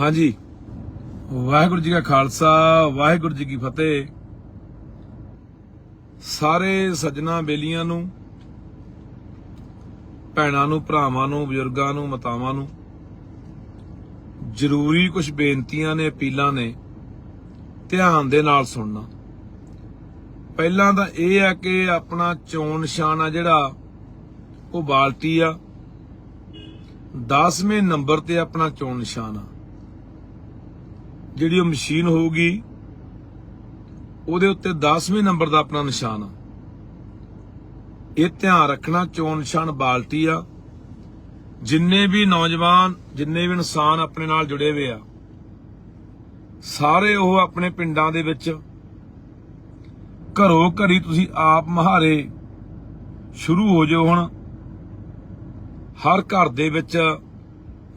ਹਾਂਜੀ। ਵਾਹਿਗੁਰੂ ਜੀ ਕਾ ਖਾਲਸਾ, ਵਾਹਿਗੁਰੂ ਜੀ ਕੀ ਫਤਿਹ। ਸਾਰੇ ਸੱਜਣਾ ਬੇਲੀਆਂ ਨੂੰ, ਭੈਣਾਂ ਨੂੰ, ਭਰਾਵਾਂ ਨੂੰ, ਬਜ਼ੁਰਗਾਂ ਨੂੰ, ਮਾਤਾਵਾਂ ਨੂੰ, ਜ਼ਰੂਰੀ ਕੁਝ ਬੇਨਤੀਆਂ ਨੇ, ਅਪੀਲਾਂ ਨੇ, ਧਿਆਨ ਦੇ ਨਾਲ ਸੁਣਨਾ। ਪਹਿਲਾਂ ਤਾਂ ਇਹ ਆ ਕਿ ਆਪਣਾ ਚੋਣ ਨਿਸ਼ਾਨ ਆ ਜਿਹੜਾ, ਉਹ ਬਾਲਟੀ ਆ। 10ਵੇਂ ਨੰਬਰ ਤੇ ਆਪਣਾ ਚੋਣ ਨਿਸ਼ਾਨ ਆ ਜਿਹੜੀ ਉਹ ਮਸ਼ੀਨ ਹੋਊਗੀ, ਉਹਦੇ ਉੱਤੇ 10ਵੇਂ ਨੰਬਰ ਦਾ ਆਪਣਾ ਨਿਸ਼ਾਨ ਆ। ਇਹ ਧਿਆਨ ਰੱਖਣਾ, ਚੋਣ ਨਿਸ਼ਾਨ ਬਾਲਟੀ ਆ। ਜਿੰਨੇ ਵੀ ਨੌਜਵਾਨ, ਜਿੰਨੇ ਵੀ ਇਨਸਾਨ ਆਪਣੇ ਨਾਲ ਜੁੜੇ ਹੋਏ ਆ, ਸਾਰੇ ਉਹ ਆਪਣੇ ਪਿੰਡਾਂ ਦੇ ਵਿੱਚ ਘਰੋਂ ਘਰੀ ਤੁਸੀਂ ਆਪ ਮਹਾਰੇ ਸ਼ੁਰੂ ਹੋ ਜਾਓ ਹੁਣ। ਹਰ ਘਰ ਦੇ ਵਿੱਚ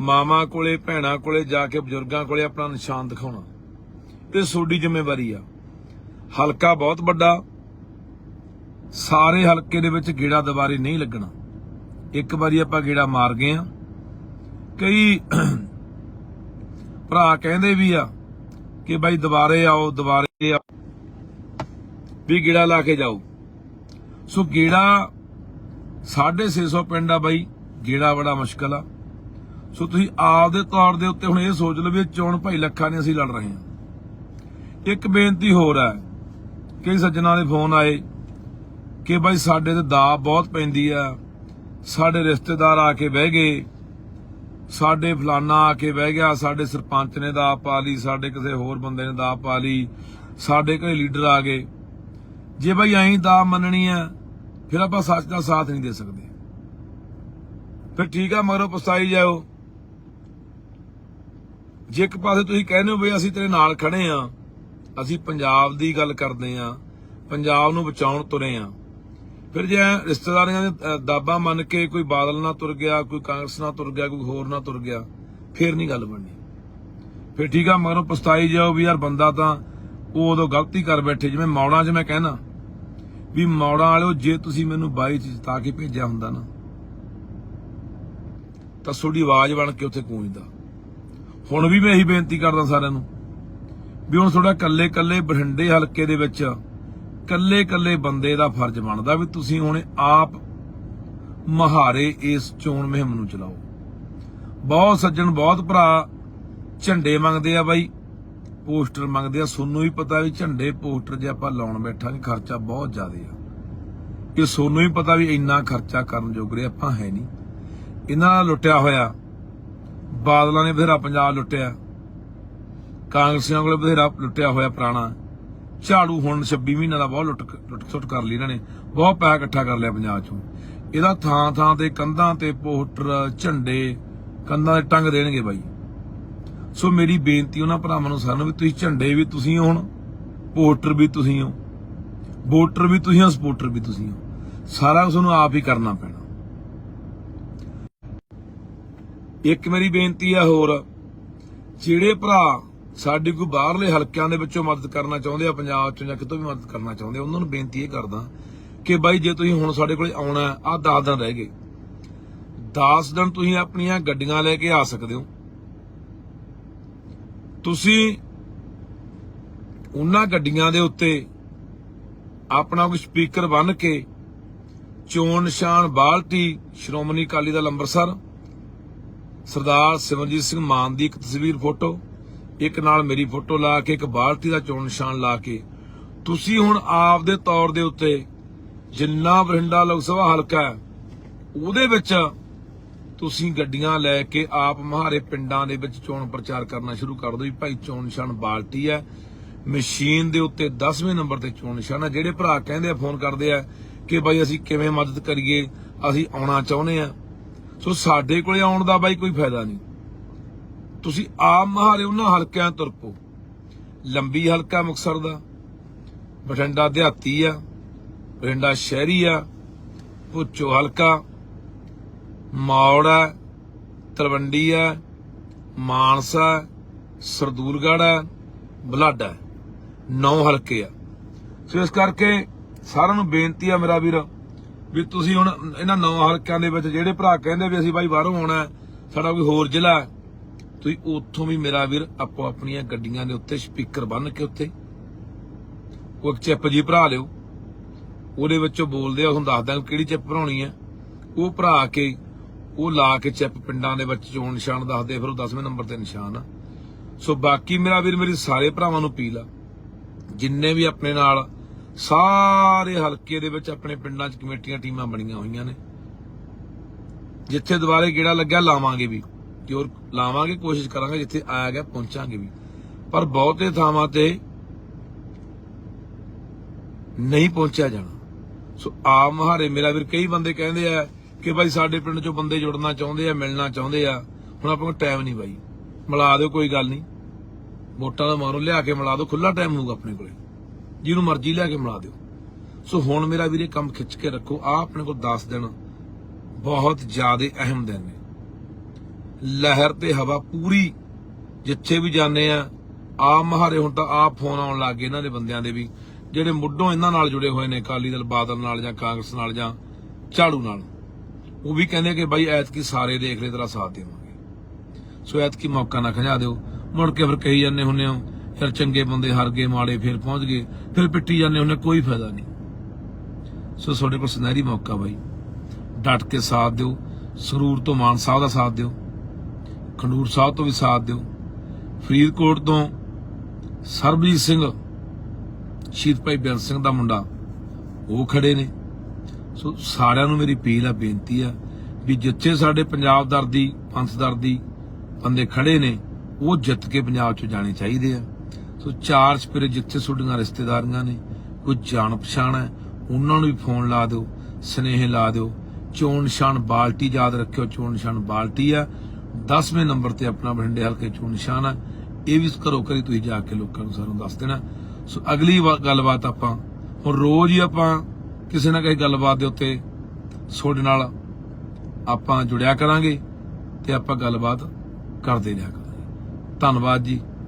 ਮਾਮਾ ਕੋਲੇ, ਭੈਣਾਂ ਕੋਲੇ ਜਾ ਕੇ ਬਜ਼ੁਰਗਾਂ ਕੋਲੇ ਆਪਣਾ ਨਿਸ਼ਾਨ ਦਿਖਾਉਣਾ। ਇਹ ਤੁਹਾਡੀ ਜ਼ਿੰਮੇਵਾਰੀ ਆ। ਹਲਕਾ ਬਹੁਤ ਵੱਡਾ। ਸਾਰੇ ਹਲਕੇ ਦੇ ਵਿੱਚ ਗੇੜਾ ਦੁਬਾਰੇ ਨਹੀਂ ਲੱਗਣਾ। ਇੱਕ ਵਾਰੀ ਆਪਾਂ ਗੇੜਾ ਮਾਰ ਗਏ ਆ। ਕਈ ਭਰਾ ਕਹਿੰਦੇ ਵੀ ਆ ਕਿ ਬਾਈ ਦੁਬਾਰੇ ਆਓ ਦੁਬਾਰੇ ਆਓ। ਵੀ ਗੇੜਾ ਲਾ ਕੇ ਜਾਓ। ਸੋ ਗੇੜਾ 650 ਪਿੰਡ ਆ ਬਾਈ। ਗੇੜਾ ਬੜਾ ਮੁਸ਼ਕਲ ਆ। ਸੋ ਤੁਸੀਂ ਆਪ ਦੇ ਤੌਰ ਦੇ ਉੱਤੇ ਹੁਣ ਇਹ ਸੋਚ ਲਓ ਵੀ ਚੋਣ ਭਾਈ ਲੱਖਾਂ ਨੇ ਅਸੀਂ ਲੜ ਰਹੇ ਹਾਂ। ਇੱਕ ਬੇਨਤੀ ਹੋਰ ਹੈ ਕਈ ਸੱਜਣਾ ਦੇ ਫੋਨ ਆਏ ਕਿ ਬਾਈ ਸਾਡੇ ਤੇ ਦਾਬ ਬਹੁਤ ਪੈਂਦੀ ਆ। ਸਾਡੇ ਰਿਸ਼ਤੇਦਾਰ ਆ ਕੇ ਬਹਿ ਗਏ। ਸਾਡੇ ਫਲਾਨਾ ਆ ਕੇ ਬਹਿ ਗਿਆ, ਸਾਡੇ ਸਰਪੰਚ ਨੇ ਦਾ ਪਾ ਲਈ, ਸਾਡੇ ਕਿਸੇ ਹੋਰ ਬੰਦੇ ਨੇ ਦਾ ਪਾ ਲਈ, ਸਾਡੇ ਘਰੇ ਲੀਡਰ ਆ ਗਏ। ਜੇ ਬਾਈ ਐਂ ਦਾ ਮੰਨਣੀ ਆ, ਫਿਰ ਆਪਾਂ ਸੱਚ ਦਾ ਸਾਥ ਨਹੀਂ ਦੇ ਸਕਦੇ। ਫਿਰ ਠੀਕ ਆ, ਮਗਰੋਂ ਪਛਤਾਈ ਜਾਓ। ਜੇ ਇੱਕ ਪਾਸੇ ਤੁਸੀਂ ਕਹਿੰਦੇ ਹੋ ਵੀ ਅਸੀਂ ਤੇਰੇ ਨਾਲ ਖੜੇ ਆ, ਅਸੀਂ ਪੰਜਾਬ ਦੀ ਗੱਲ ਕਰਦੇ ਆ, ਪੰਜਾਬ ਨੂੰ ਬਚਾਉਣ ਤੁਰੇ ਆ। ਫਿਰ ਜੇ ਐਂ ਰਿਸ਼ਤੇਦਾਰੀਆਂ ਦੇ ਦਾਬਾ ਮੰਨ ਕੇ ਕੋਈ ਬਾਦਲ ਨਾਲ ਤੁਰ ਗਿਆ, ਕੋਈ ਕਾਂਗਰਸ ਨਾਲ ਤੁਰ ਗਿਆ, ਕੋਈ ਹੋਰ ਨਾਲ ਤੁਰ ਗਿਆ, ਫਿਰ ਨਹੀਂ ਗੱਲ ਬਣਨੀ। ਫਿਰ ਠੀਕ ਆ, ਮਗਰੋਂ ਪਛਤਾਈ ਜਾਓ ਵੀ ਯਾਰ ਬੰਦਾ ਤਾਂ ਉਹ ਉਦੋਂ ਗਲਤੀ ਕਰ ਬੈਠੇ, ਜਿਵੇਂ ਮੌੜਾਂ 'ਚ ਮੈਂ ਕਹਿਣਾ, ਵੀ ਮੌੜਾਂ ਵਾਲਿਓ ਜੇ ਤੁਸੀਂ ਮੈਨੂੰ 22 ਚ ਜਿਤਾ ਕੇ ਭੇਜਿਆ ਹੁੰਦਾ ਨਾ, ਤਾਂ ਤੁਹਾਡੀ ਆਵਾਜ਼ ਬਣ ਕੇ ਉੱਥੇ ਗੂੰਜਦਾ ਹੁਣ ਵੀ ਮੈਂ ਇਹੀ ਬੇਨਤੀ ਕਰਦਾ ਸਾਰਿਆਂ ਨੂੰ ਵੀ ਹੁਣ ਥੋੜਾ ਕੱਲੇ ਕੱਲੇ ਬਠਿੰਡੇ ਹਲਕੇ ਦੇ ਵਿੱਚ ਕੱਲੇ ਕੱਲੇ ਬੰਦੇ ਦਾ ਫਰਜ਼ ਬਣਦਾ ਵੀ ਤੁਸੀਂ ਹੁਣ ਆਪ ਮਹਾਰੇ ਇਸ ਚੋਣ ਮੁਹਿੰਮ ਨੂੰ ਚਲਾਓ। ਬਹੁਤ ਸੱਜਣ, ਬਹੁਤ ਭਰਾ ਝੰਡੇ ਮੰਗਦੇ ਆ ਬਾਈ, ਪੋਸਟਰ ਮੰਗਦੇ ਆ। ਸੋਨੂੰ ਵੀ ਪਤਾ ਵੀ ਝੰਡੇ ਪੋਸਟਰ ਜੇ ਆਪਾਂ ਲਾਉਣ ਬੈਠਾਂਗੇ ਖਰਚਾ ਬਹੁਤ ਜ਼ਿਆਦਾ ਆ। ਇਹ ਸੋਨੂੰ ਵੀ ਪਤਾ ਵੀ ਇੰਨਾ ਖਰਚਾ ਕਰਨ ਜੋਗਰੇ ਆਪਾਂ ਹੈ ਨਹੀਂ। ਇਹਨਾਂ ਨਾਲ ਲੁੱਟਿਆ ਹੋਇਆ ਬਾਦਲਾਂ ਨੇ ਬਥੇਰਾ ਪੰਜਾਬ ਲੁੱਟਿਆ। ਕਾਂਗਰਸੀਆਂ ਕੋਲ ਬਥੇਰਾ ਲੁੱਟਿਆ ਹੋਇਆ ਪੁਰਾਣਾ। ਝਾੜੂ ਹੁਣ 26 ਮਹੀਨਿਆਂ ਦਾ ਬਹੁਤ ਲੁੱਟ ਲੁੱਟ ਸੁੱਟ ਕਰ ਲਈ ਇਹਨਾਂ ਨੇ। ਬਹੁਤ ਪੈਸਾ ਇਕੱਠਾ ਕਰ ਲਿਆ ਪੰਜਾਬ ਚੋਂ। ਇਹਦਾ ਥਾਂ ਥਾਂ ਤੇ ਕੰਧਾਂ ਤੇ ਪੋਸਟਰ ਝੰਡੇ, ਕੰਧਾਂ ਤੇ ਟੰਗ ਦੇਣਗੇ ਬਾਈ। ਸੋ ਮੇਰੀ ਬੇਨਤੀ ਉਹਨਾਂ ਭਰਾਵਾਂ ਨੂੰ ਸਾਰਿਆਂ ਨੂੰ ਵੀ ਤੁਸੀਂ ਝੰਡੇ ਵੀ ਤੁਸੀਂ ਹੋ ਹੁਣ ਪੋਸਟਰ ਵੀ ਤੁਸੀਂ ਹੋ, ਵੋਟਰ ਵੀ ਤੁਸੀਂ ਹੋ ਸਪੋਰਟਰ ਵੀ ਤੁਸੀਂ ਹੋ। ਸਾਰਾ ਕੁਝ ਤੁਹਾਨੂੰ ਆਪ ਹੀ ਕਰਨਾ ਪੈਣਾ। ਇੱਕ ਮੇਰੀ ਬੇਨਤੀ ਆ ਹੋਰ, ਜਿਹੜੇ ਭਰਾ ਸਾਡੇ ਕੋਈ ਬਾਹਰਲੇ ਹਲਕਿਆਂ ਦੇ ਵਿੱਚੋਂ ਮਦਦ ਕਰਨਾ ਚਾਹੁੰਦੇ ਆ, ਪੰਜਾਬ ਚੋਂ ਜਾਂ ਕਿਤੋਂ ਵੀ ਮਦਦ ਕਰਨਾ ਚਾਹੁੰਦੇ ਆ, ਉਹਨਾਂ ਨੂੰ ਬੇਨਤੀ ਇਹ ਕਰਦਾ ਕਿ ਬਾਈ ਜੇ ਤੁਸੀਂ ਹੁਣ ਸਾਡੇ ਕੋਲੇ ਆਉਣਾ ਆ 10 ਦਿਨ ਰਹਿ ਗਏ। 10 ਦਿਨ ਤੁਸੀਂ ਆਪਣੀਆਂ ਗੱਡੀਆਂ ਲੈ ਕੇ ਆ ਸਕਦੇ ਹੋ। ਤੁਸੀਂ ਉਹਨਾਂ ਗੱਡੀਆਂ ਦੇ ਉੱਤੇ ਆਪਣਾ ਕੋਈ ਸਪੀਕਰ ਬੰਨ ਕੇ ਚੋਣ ਨਿਸ਼ਾਨ ਬਾਲਟੀ, ਸ਼੍ਰੋਮਣੀ ਅਕਾਲੀ ਦਲ ਅੰਮ੍ਰਿਤਸਰ ਸਰਦਾਰ ਸਿਮਰਜੀਤ ਸਿੰਘ ਮਾਨ ਦੀ ਇੱਕ ਤਸਵੀਰ ਫੋਟੋ, ਇੱਕ ਨਾਲ ਮੇਰੀ ਫੋਟੋ ਲਾ ਕੇ, ਇੱਕ ਬਾਲਟੀ ਦਾ ਚੋਣ ਨਿਸ਼ਾਨ ਲਾ ਕੇ। ਤੁਸੀਂ ਹੁਣ ਆਪ ਦੇ ਤੌਰ ਦੇ ਉੱਤੇ ਜਿੰਨਾ ਬਰਿੰਡਾ ਲੋਕ ਸਭਾ ਹਲਕਾ ਹੈ, ਉਹਦੇ ਵਿੱਚ ਤੁਸੀਂ ਗੱਡੀਆਂ ਲੈ ਕੇ ਆਪ ਮਹਾਰੇ ਪਿੰਡਾਂ ਦੇ ਵਿੱਚ ਚੋਣ ਪ੍ਰਚਾਰ ਕਰਨਾ ਸ਼ੁਰੂ ਕਰ ਦਿਓ ਵੀ ਭਾਈ ਚੋਣ ਨਿਸ਼ਾਨ ਬਾਲਟੀ ਹੈ। ਮਸ਼ੀਨ ਦੇ ਉੱਤੇ 10ਵੇਂ ਨੰਬਰ ਤੇ ਚੋਣ ਨਿਸ਼ਾਨ ਹੈ। ਜਿਹੜੇ ਭਰਾ ਕਹਿੰਦੇ ਆ, ਫੋਨ ਕਰਦੇ ਆ ਕਿ ਬਾਈ ਅਸੀਂ ਕਿਵੇਂ ਮਦਦ ਕਰੀਏ, ਅਸੀਂ ਆਉਣਾ ਚਾਹੁੰਦੇ ਆ। ਸੋ ਸਾਡੇ ਕੋਲੇ ਆਉਣ ਦਾ ਬਾਈ ਕੋਈ ਫਾਇਦਾ ਨਹੀਂ। ਤੁਸੀਂ ਆਪ ਮਹਾਰੇ ਉਹਨਾਂ ਹਲਕਿਆਂ ਤੁਰ ਪੋ ਲੰਬੀ ਹਲਕਾ ਮੁਕਸਰ ਦਾ, ਬਠਿੰਡਾ ਦਿਹਾਤੀ ਆ, ਬਠਿੰਡਾ ਸ਼ਹਿਰੀ ਆ ਭੁੱਚੋ ਹਲਕਾ, ਮੌੜ ਆ, ਤਲਵੰਡੀ ਆ, ਮਾਨਸਾ ਸਰਦੂਲਗੜ੍ਹ ਆ, ਬਲਾਡਾ ਨੌ ਹਲਕੇ ਆ। ਸੋ ਇਸ ਕਰਕੇ ਸਾਰਿਆਂ ਨੂੰ ਬੇਨਤੀ ਆ ਮੇਰਾ ਵੀਰ ਵੀ ਤੁਸੀਂ ਹੁਣ ਇਹਨਾਂ ਨੌ ਹਲਕਿਆਂ ਦੇ ਵਿੱਚ ਜਿਹੜੇ ਭਰਾ ਕਹਿੰਦੇ ਵੀ ਅਸੀਂ ਬਾਈ ਬਾਹਰੋਂ ਆਉਣਾ ਸਾਡਾ ਕੋਈ ਹੋਰ ਜ਼ਿਲ੍ਹਾ ਹੈ, ਤੁਸੀਂ ਉੱਥੋਂ ਵੀ ਮੇਰਾ ਵੀਰ ਆਪੋ ਆਪਣੀਆਂ ਗੱਡੀਆਂ ਦੇ ਉੱਤੇ ਸਪੀਕਰ ਬੰਨ ਕੇ ਉੱਤੇ ਉਹ ਇੱਕ ਚਿੱਪ ਜੀ ਭਰਾ ਲਿਓ। ਉਹਦੇ ਵਿੱਚੋਂ ਬੋਲਦੇ ਆ ਤੁਹਾਨੂੰ ਦੱਸਦਾ ਕਿਹੜੀ ਚਿੱਪ ਭਰਾਉਣੀ ਹੈ। ਉਹ ਭਰਾ ਕੇ ਉਹ ਲਾ ਕੇ ਚਿੱਪ ਪਿੰਡਾਂ ਦੇ ਵਿੱਚ ਚੋਣ ਨਿਸ਼ਾਨ ਦੱਸਦੇ ਫਿਰ ਉਹ 10ਵੇਂ ਨੰਬਰ ਤੇ ਨਿਸ਼ਾਨ ਆ। ਸੋ ਬਾਕੀ ਮੇਰਾ ਵੀਰ ਮੇਰੀ ਸਾਰੇ ਭਰਾਵਾਂ ਨੂੰ ਅਪੀਲ ਆ ਜਿੰਨੇ ਵੀ ਆਪਣੇ ਨਾਲ ਸਾਰੇ ਹਲਕੇ ਦੇ ਵਿੱਚ ਆਪਣੇ ਪਿੰਡਾਂ 'ਚ ਕਮੇਟੀਆਂ ਟੀਮਾਂ ਬਣੀਆਂ ਹੋਈਆਂ ਨੇ। ਜਿੱਥੇ ਦੁਬਾਰੇ ਗੇੜਾ ਲੱਗਿਆ ਲਾਵਾਂਗੇ ਵੀ। ਜੋਰ ਲਾਵਾਂਗੇ, ਕੋਸ਼ਿਸ਼ ਕਰਾਂਗੇ ਜਿੱਥੇ ਆਇਆ ਗਿਆ ਪਹੁੰਚਾਂਗੇ ਵੀ। ਪਰ ਬਹੁਤੇ ਥਾਵਾਂ ਤੇ ਨਹੀਂ ਪਹੁੰਚਿਆ ਜਾਣਾ। ਸੋ ਆਪ ਮਹਾਰੇ ਮੇਰਾ ਵੀਰ, ਕਈ ਬੰਦੇ ਕਹਿੰਦੇ ਆ ਕਿ ਭਾਈ ਸਾਡੇ ਪਿੰਡ ਚੋਂ ਬੰਦੇ ਜੁੜਨਾ ਚਾਹੁੰਦੇ ਆ, ਮਿਲਣਾ ਚਾਹੁੰਦੇ ਆ। ਹੁਣ ਆਪਾਂ ਕੋਲ ਟਾਈਮ ਨਹੀਂ ਬਾਈ। ਮਿਲਾ ਦਿਓ, ਕੋਈ ਗੱਲ ਨਹੀਂ। ਵੋਟਾਂ ਦਾ ਮਾਰੋ ਲਿਆ ਕੇ ਮਿਲਾ ਦਿਓ ਖੁੱਲਾ ਟਾਈਮ ਹੋਊਗਾ ਆਪਣੇ ਕੋਲੇ। ਜਿਹਨੂੰ ਮਰਜ਼ੀ ਲੈ ਕੇ ਮਿਲਾ ਦਿਓ। ਸੋ ਹੁਣ ਮੇਰਾ ਵੀਰੇ ਕੰਮ ਖਿੱਚ ਕੇ ਰੱਖੋ। ਆ ਆਪਣੇ ਕੋਲ 10 ਦਿਨ ਬਹੁਤ ਜ਼ਿਆਦਾ ਅਹਿਮ ਦਿਨ ਨੇ। ਲਹਿਰ ਤੇ ਹਵਾ ਪੂਰੀ ਜਿੱਥੇ ਵੀ ਜਾਂਦੇ ਆ ਆ ਮਹਾਰੇ ਹੁਣ ਤਾਂ ਆ ਫੋਨ ਆਉਣ ਲੱਗ ਗਏ ਇਹਨਾਂ ਦੇ ਬੰਦਿਆਂ ਦੇ ਵੀ, ਜਿਹੜੇ ਮੁੱਢੋਂ ਇਹਨਾਂ ਨਾਲ ਜੁੜੇ ਹੋਏ ਨੇ, ਅਕਾਲੀ ਦਲ, ਬਾਦਲ ਨਾਲ ਜਾਂ ਕਾਂਗਰਸ ਨਾਲ ਜਾਂ ਝਾੜੂ ਨਾਲ। ਉਹ ਵੀ ਕਹਿੰਦੇ ਕਿ ਬਾਈ ਐਤਕੀ ਸਾਰੇ ਦੇਖ ਲੈ ਤੇਰਾ ਸਾਥ ਦੇਵਾਂਗੇ। ਸੋ ਐਤਕੀ ਮੌਕਾ ਨਾ ਖਜਾ ਦਿਓ। ਮੁੜ ਕੇ ਫਿਰ ਕਹੀ ਜਾਂਦੇ ਹੁੰਨੇ ਹੋ ਫਿਰ ਚੰਗੇ ਬੰਦੇ ਹਾਰ ਗਏ ਮਾੜੇ ਫਿਰ ਪਹੁੰਚ ਗਏ, ਫਿਰ ਪਿੱਟੀ ਜਾਂਦੇ ਹੁੰਨੇ ਕੋਈ ਫਾਇਦਾ ਨਹੀਂ। ਸੋ ਤੁਹਾਡੇ ਕੋਲ ਸੁਨਹਿਰੀ ਮੌਕਾ ਬਾਈ। ਡਟ ਕੇ ਸਾਥ ਦਿਓ ਸਰੂਰ ਤੋਂ ਮਾਨ ਸਾਹਿਬ ਦਾ ਸਾਥ ਦਿਓ, ਖੰਡੂਰ ਸਾਹਿਬ ਤੋਂ ਵੀ ਸਾਥ ਦਿਓ, ਫਰੀਦਕੋਟ ਤੋਂ ਸਰਬਜੀਤ ਸਿੰਘ, ਸ਼ਹੀਦ ਭਾਈ ਬੇਅੰਤ ਸਿੰਘ ਦਾ ਮੁੰਡਾ, ਉਹ ਖੜੇ ਨੇ। ਸੋ ਸਾਰਿਆਂ ਨੂੰ ਮੇਰੀ ਅਪੀਲ ਆ, ਬੇਨਤੀ ਆ, ਵੀ ਜਿੱਥੇ ਸਾਡੇ ਪੰਜਾਬ ਦਰਦੀ, ਪੰਥ ਦਰਦੀ ਬੰਦੇ ਖੜੇ ਨੇ, ਉਹ ਜਿੱਤ ਕੇ ਪੰਜਾਬ ਚ ਜਾਣੇ ਚਾਹੀਦੇ ਆ। ਸੋ ਚਾਰ ਸਪਿਰੇ ਜਿੱਥੇ ਤੁਹਾਡੀਆਂ ਰਿਸ਼ਤੇਦਾਰੀਆਂ ਨੇ, ਕੋਈ ਜਾਣ ਪਛਾਣ ਹੈ, ਉਹਨਾਂ ਨੂੰ ਵੀ ਫੋਨ ਲਾ ਦਿਓ, ਸਨੇਹ ਲਾ ਦਿਓ। ਚੋਣ ਨਿਸ਼ਾਨ ਬਾਲਟੀ, ਯਾਦ ਰੱਖਿਓ, ਚੋਣ ਨਿਸ਼ਾਨ ਬਾਲਟੀ ਆ। 10ਵੇਂ ਨੰਬਰ ਤੇ ਆਪਣਾ ਬਠਿੰਡੇ ਹਲਕੇ ਚੋਣ ਨਿਸ਼ਾਨ ਆ। ਇਹ ਵੀ ਘਰੋਂ ਘਰੀ ਤੁਸੀਂ ਜਾ ਕੇ ਲੋਕਾਂ ਨੂੰ ਸਾਰਿਆਂ ਨੂੰ ਦੱਸ ਦੇਣਾ। ਸੋ ਅਗਲੀ ਗੱਲਬਾਤ ਆਪਾਂ, ਹੁਣ ਰੋਜ਼ ਹੀ ਆਪਾਂ ਕਿਸੇ ਨਾ ਕਿਸੇ ਗੱਲਬਾਤ ਦੇ ਉੱਤੇ ਤੁਹਾਡੇ ਨਾਲ ਆਪਾਂ ਜੁੜਿਆ ਕਰਾਂਗੇ ਤੇ ਆਪਾਂ ਗੱਲਬਾਤ ਕਰਦੇ ਰਿਹਾ ਕਰਾਂਗੇ। ਧੰਨਵਾਦ ਜੀ।